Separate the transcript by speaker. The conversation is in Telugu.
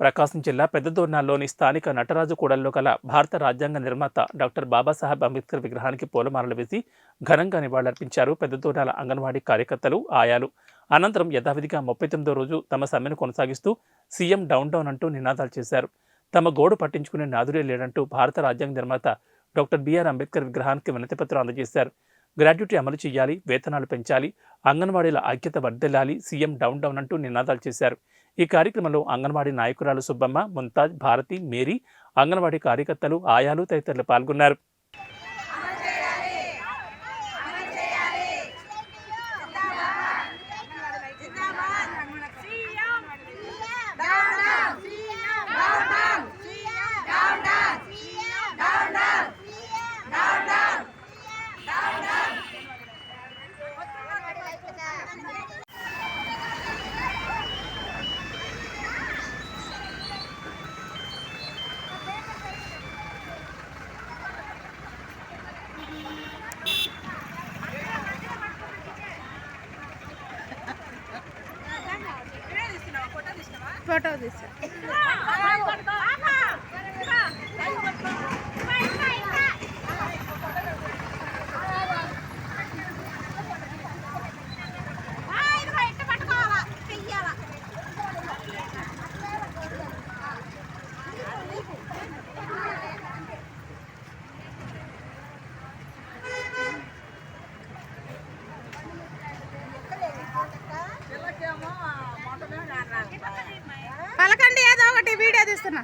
Speaker 1: ప్రకాశం జిల్లా పెద్దదోర్నాల్లోని స్థానిక నటరాజు కూడల్లో గల భారత రాజ్యాంగ నిర్మాత డాక్టర్ బాబాసాహెబ్ అంబేద్కర్ విగ్రహానికి పూలమాలలు వేసి ఘనంగా నివాళులర్పించారు పెద్దదోర్నాల అంగన్వాడీ కార్యకర్తలు ఆయాలు. అనంతరం యథావిధిగా ముప్పై తొమ్మిదో రోజు తమ సమ్మెను కొనసాగిస్తూ సీఎం డౌన్ డౌన్ అంటూ నినాదాలు చేశారు. తమ గోడు పట్టించుకునే నాదుడే లేడంటూ భారత రాజ్యాంగ నిర్మాత డాక్టర్ బిఆర్ అంబేద్కర్ విగ్రహానికి వినతిపత్రం అందజేశారు. గ్రాడ్యుటీ అమలు చేయాలి వేతనాలు పెంచాలి అంగన్వాడీల ఐక్యత వర్ధిల్లాలి సీఎం డౌన్ డౌన్ అంటూ నినాదాలు చేశారు. ఈ కార్యక్రమంలో అంగన్వాడీ నాయకురాలు సుబ్బమ్మ ముంతాజ్ భారతి మేరీ అంగన్వాడీ కార్యకర్తలు ఆయాలు తదితరులు పాల్గొన్నారు.
Speaker 2: ফটো দিছে తీస్తున్నా